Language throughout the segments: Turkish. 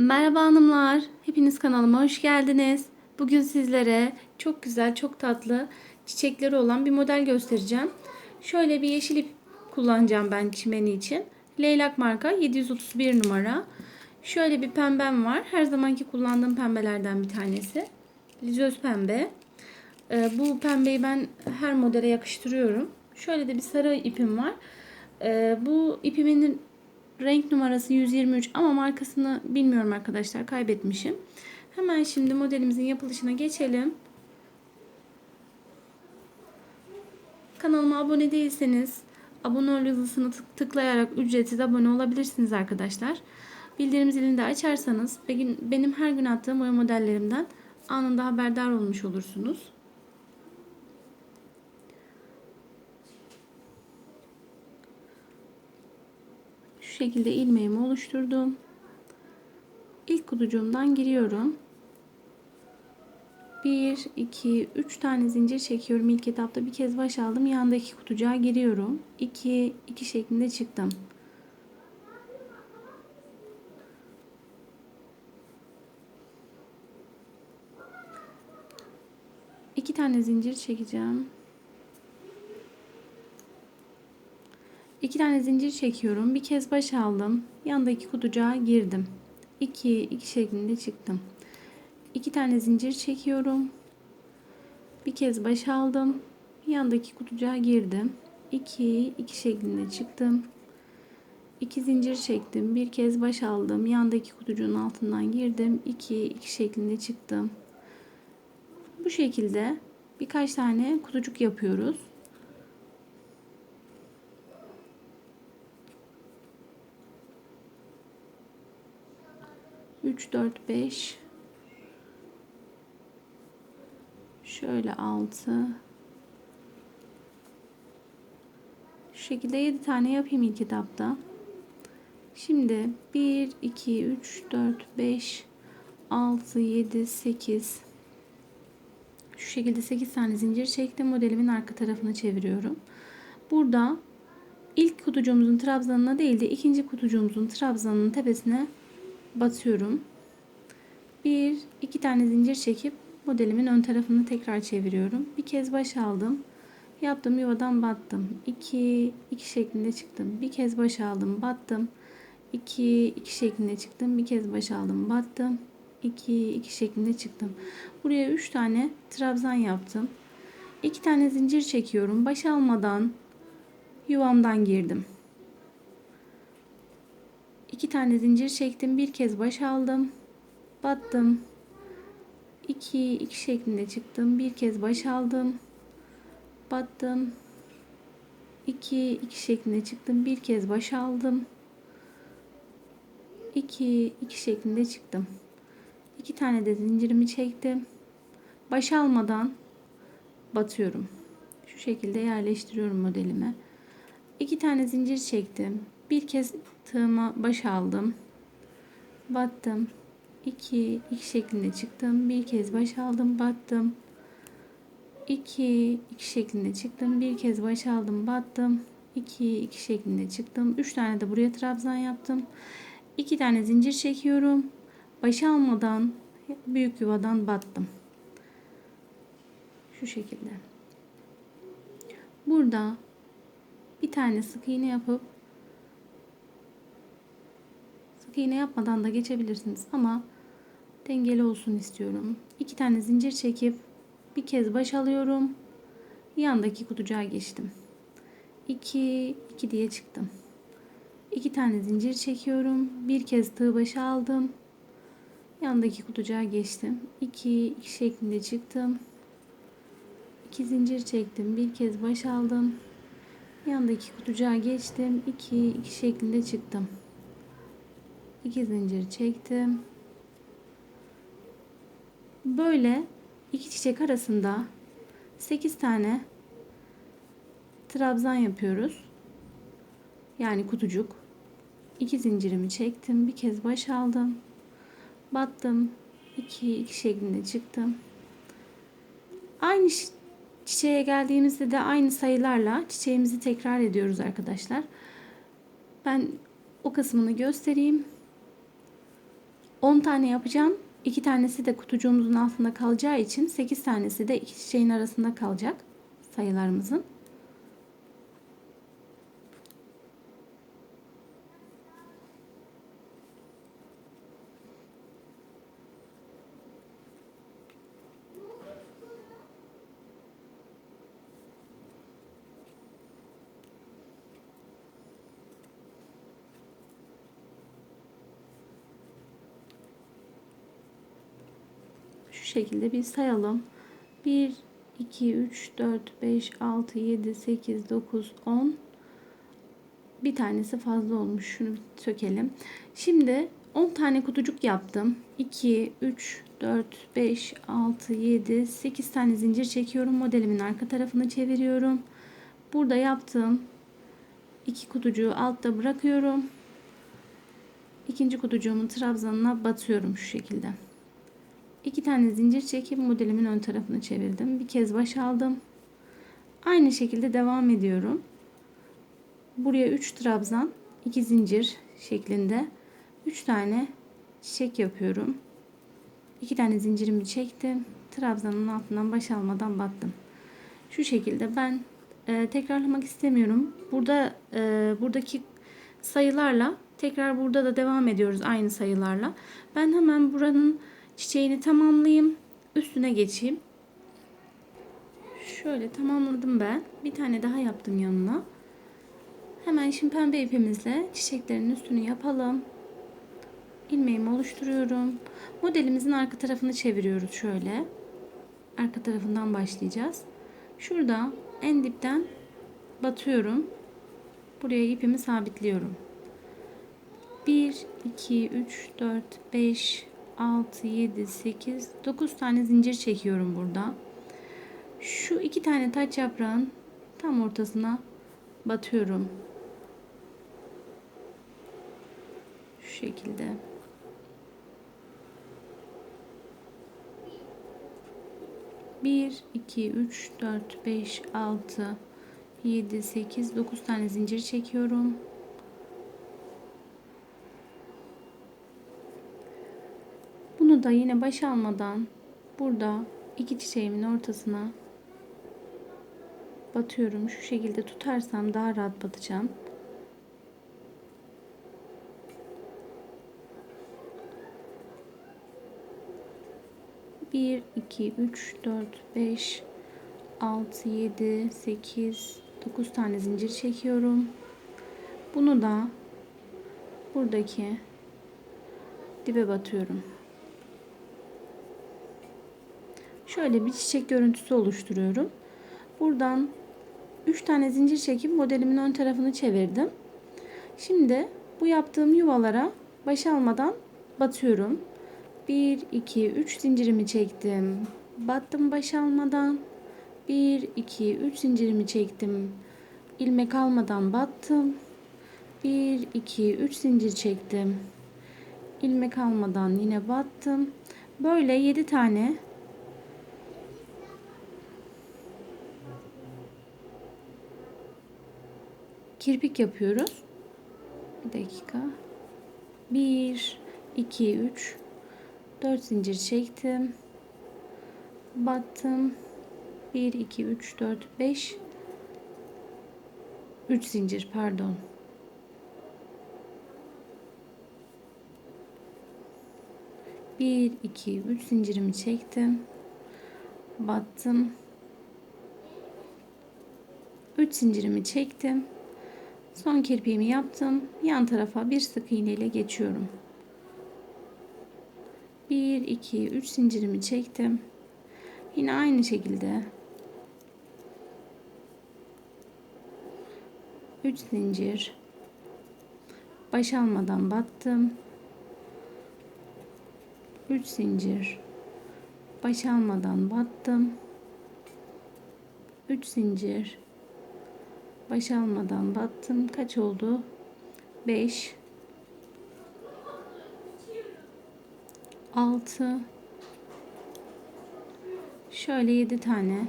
Merhaba hanımlar, hepiniz kanalıma hoş geldiniz. Bugün sizlere çok güzel, çok tatlı çiçekleri olan bir model göstereceğim. Şöyle bir yeşil ip kullanacağım ben çimeni için. Leylak marka 731 numara. Şöyle bir pembem var. Her zamanki kullandığım pembelerden bir tanesi. Lizöz pembe. Ee, bu pembeyi ben her modele yakıştırıyorum. Şöyle de bir sarı ipim var. Ee, bu ipimin renk numarası 123 ama markasını bilmiyorum arkadaşlar. Kaybetmişim. Hemen şimdi modelimizin yapılışına geçelim. Kanalıma abone değilseniz abone ol yazısını tıklayarak ücretsiz abone olabilirsiniz arkadaşlar. Bildirim zilini de açarsanız benim her gün attığım boya modellerimden anında haberdar olmuş olursunuz. Şekilde ilmeğimi oluşturdum. İlk kutucuğumdan giriyorum. 1, 2, 3 tane zincir çekiyorum. İlk etapta bir kez baş aldım. Yandaki kutucuğa giriyorum. 2, 2 şeklinde çıktım. İki tane zincir çekeceğim. İki tane zincir çekiyorum. Bir kez baş aldım. Yandaki kutucuğa girdim. 2 2 şeklinde çıktım. İki tane zincir çekiyorum. Bir kez baş aldım. Yandaki kutucuğa girdim. 2 2 şeklinde çıktım. İki zincir çektim. Bir kez baş aldım. Yandaki kutucuğun altından girdim. 2 2 şeklinde çıktım. Bu şekilde birkaç tane kutucuk yapıyoruz. 3 4 5 şöyle 6 şu şekilde 7 tane yapayım ilk etapta. Şimdi 1 2 3 4 5 6 7 8 şu şekilde 8 tane zincir çektim. Modelimin arka tarafını çeviriyorum. Burada ilk kutucuğumuzun trabzanına değil de ikinci kutucuğumuzun trabzanının tepesine batıyorum. Bir, iki tane zincir çekip modelimin ön tarafını tekrar çeviriyorum. Bir kez baş aldım. Yaptım yuvadan battım. 2 2 şeklinde çıktım. Bir kez baş aldım, battım. 2 2 şeklinde çıktım. Bir kez baş aldım, battım. 2 2 şeklinde çıktım. Buraya 3 tane trabzan yaptım. 2 tane zincir çekiyorum. Baş almadan yuvamdan girdim. 2 tane zincir çektim. Bir kez baş aldım. Battım. 2 2 şeklinde çıktım. Bir kez baş aldım. Battım. 2 2 şeklinde çıktım. Bir kez baş aldım. 2 2 şeklinde çıktım. 2 tane de zincirimi çektim. Baş almadan batıyorum. Şu şekilde yerleştiriyorum modelime. 2 tane zincir çektim. Bir kez tığıma baş aldım. Battım. 2 2 şeklinde çıktım. Bir kez baş aldım, battım. 2 2 şeklinde çıktım. Bir kez baş aldım, battım. 2 2 şeklinde çıktım. 3 tane de buraya trabzan yaptım. 2 tane zincir çekiyorum. Baş almadan büyük yuvadan battım. Şu şekilde. Burada bir tane sık iğne yapıp iğne yapmadan da geçebilirsiniz ama dengeli olsun istiyorum. İki tane zincir çekip bir kez baş alıyorum. Yandaki kutucuğa geçtim. 2 2 diye çıktım. İki tane zincir çekiyorum. Bir kez tığ başı aldım. Yandaki kutucuğa geçtim. 2 2 şeklinde çıktım. 2 zincir çektim. Bir kez baş aldım. Yandaki kutucuğa geçtim. 2 2 şeklinde çıktım. 2 zincir çektim. Böyle iki çiçek arasında 8 tane trabzan yapıyoruz. Yani kutucuk. 2 zincirimi çektim. Bir kez baş aldım. Battım. 2 2 şeklinde çıktım. Aynı çiçeğe geldiğimizde de aynı sayılarla çiçeğimizi tekrar ediyoruz arkadaşlar. Ben o kısmını göstereyim. 10 tane yapacağım. 2 tanesi de kutucuğumuzun altında kalacağı için 8 tanesi de iki çiçeğin arasında kalacak sayılarımızın. Şekilde bir sayalım. 1, 2, 3, 4, 5, 6, 7, 8, 9, 10. Bir tanesi fazla olmuş. Şunu sökelim. Şimdi 10 tane kutucuk yaptım. 2, 3, 4, 5, 6, 7, 8 tane zincir çekiyorum. Modelimin arka tarafını çeviriyorum. Burada yaptığım iki kutucuğu altta bırakıyorum. İkinci kutucuğumun trabzanına batıyorum şu şekilde. İki tane zincir çekip modelimin ön tarafını çevirdim. Bir kez baş aldım. Aynı şekilde devam ediyorum. Buraya 3 trabzan, 2 zincir şeklinde 3 tane çiçek yapıyorum. 2 tane zincirimi çektim. Trabzanın altından baş almadan battım. Şu şekilde ben e, tekrarlamak istemiyorum. Burada e, buradaki sayılarla tekrar burada da devam ediyoruz aynı sayılarla. Ben hemen buranın çiçeğini tamamlayayım. Üstüne geçeyim. Şöyle tamamladım ben. Bir tane daha yaptım yanına. Hemen şimdi pembe ipimizle çiçeklerin üstünü yapalım. İlmeğimi oluşturuyorum. Modelimizin arka tarafını çeviriyoruz şöyle. Arka tarafından başlayacağız. Şurada en dipten batıyorum. Buraya ipimi sabitliyorum. 1, 2, 3, 4, 5, 6, 7, 8, 9 tane zincir çekiyorum burada. Şu iki tane taç yaprağın tam ortasına batıyorum. Şu şekilde. Bir, iki, üç, dört, beş, altı, yedi, sekiz, dokuz tane zincir çekiyorum. Bunu da yine baş almadan burada iki çiçeğimin ortasına batıyorum. Şu şekilde tutarsam daha rahat batacağım. Bir, iki, üç, dört, beş, altı, yedi, sekiz, dokuz tane zincir çekiyorum. Bunu da buradaki dibe batıyorum. Şöyle bir çiçek görüntüsü oluşturuyorum. Buradan 3 tane zincir çekip modelimin ön tarafını çevirdim. Şimdi bu yaptığım yuvalara baş almadan batıyorum. 1 2 3 zincirimi çektim. Battım baş almadan. 1 2 3 zincirimi çektim. ilmek almadan battım. 1 2 3 zincir çektim. ilmek almadan yine battım. Böyle 7 tane kirpik yapıyoruz. Bir dakika. 1 2 3 4 zincir çektim. Battım. 1 2 3 4 5 3 zincir pardon. Bir, iki, üç zincirimi çektim. Battım. Üç zincirimi çektim. Son kirpiğimi yaptım. Yan tarafa bir sık iğne ile geçiyorum. 1 2 3 zincirimi çektim. Yine aynı şekilde 3 zincir baş almadan battım. 3 zincir baş almadan battım. 3 zincir baş almadan battım. Kaç oldu? 5 6 şöyle 7 tane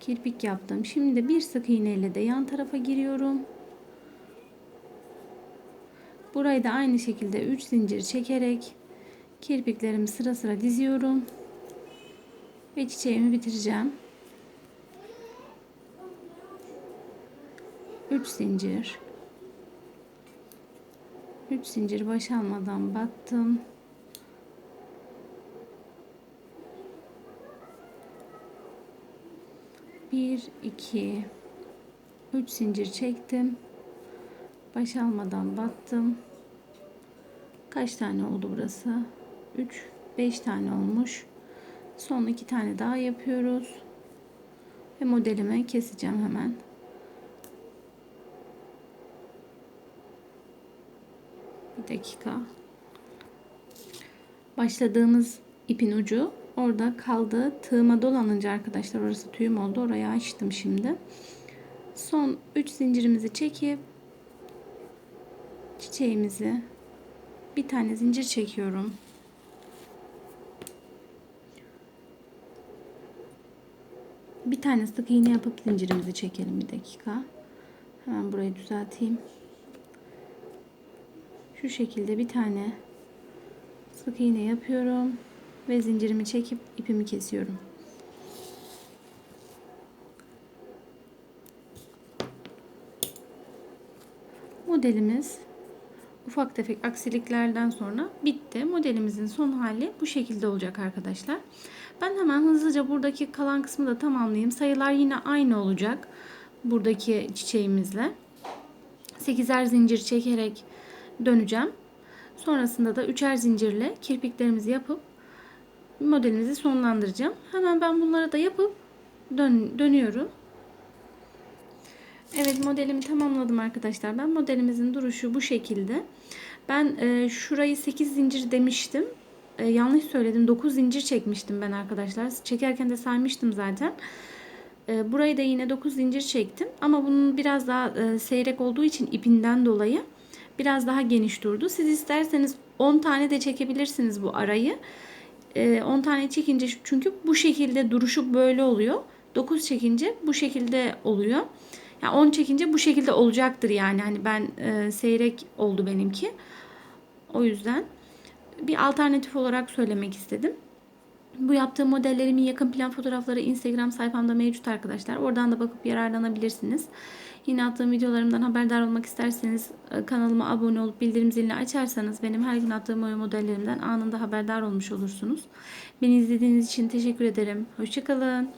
kirpik yaptım. Şimdi bir sık iğneyle de yan tarafa giriyorum. Burayı da aynı şekilde 3 zincir çekerek Kirpiklerimi sıra sıra diziyorum. Ve çiçeğimi bitireceğim. 3 zincir. 3 zincir baş almadan battım. Bir, iki, üç zincir çektim. Baş almadan battım. Kaç tane oldu burası? 3, 5 tane olmuş. Son iki tane daha yapıyoruz. Ve modelimi keseceğim hemen. Dakika. Başladığımız ipin ucu orada kaldı. Tığıma dolanınca arkadaşlar orası tüyüm oldu. Orayı açtım şimdi. Son 3 zincirimizi çekip çiçeğimizi bir tane zincir çekiyorum. Bir tane sık iğne yapıp zincirimizi çekelim bir dakika. Hemen burayı düzelteyim. Şu şekilde bir tane sık iğne yapıyorum ve zincirimi çekip ipimi kesiyorum. Modelimiz ufak tefek aksiliklerden sonra bitti. Modelimizin son hali bu şekilde olacak arkadaşlar. Ben hemen hızlıca buradaki kalan kısmı da tamamlayayım. Sayılar yine aynı olacak. Buradaki çiçeğimizle. 8'er zincir çekerek döneceğim. Sonrasında da üçer zincirle kirpiklerimizi yapıp modelimizi sonlandıracağım. Hemen ben bunları da yapıp dön dönüyorum. Evet modelimi tamamladım arkadaşlar. Ben modelimizin duruşu bu şekilde. Ben e, şurayı 8 zincir demiştim. E, yanlış söyledim. 9 zincir çekmiştim ben arkadaşlar. Çekerken de saymıştım zaten. E, burayı da yine 9 zincir çektim. Ama bunun biraz daha e, seyrek olduğu için ipinden dolayı biraz daha geniş durdu. Siz isterseniz 10 tane de çekebilirsiniz bu arayı. 10 e, tane çekince çünkü bu şekilde duruşu böyle oluyor. 9 çekince bu şekilde oluyor. Yani 10 çekince bu şekilde olacaktır yani. Hani ben e, seyrek oldu benimki. O yüzden bir alternatif olarak söylemek istedim. Bu yaptığım modellerimin yakın plan fotoğrafları Instagram sayfamda mevcut arkadaşlar. Oradan da bakıp yararlanabilirsiniz. Yine attığım videolarımdan haberdar olmak isterseniz e, kanalıma abone olup bildirim zilini açarsanız benim her gün attığım oyun modellerimden anında haberdar olmuş olursunuz. Beni izlediğiniz için teşekkür ederim. Hoşçakalın.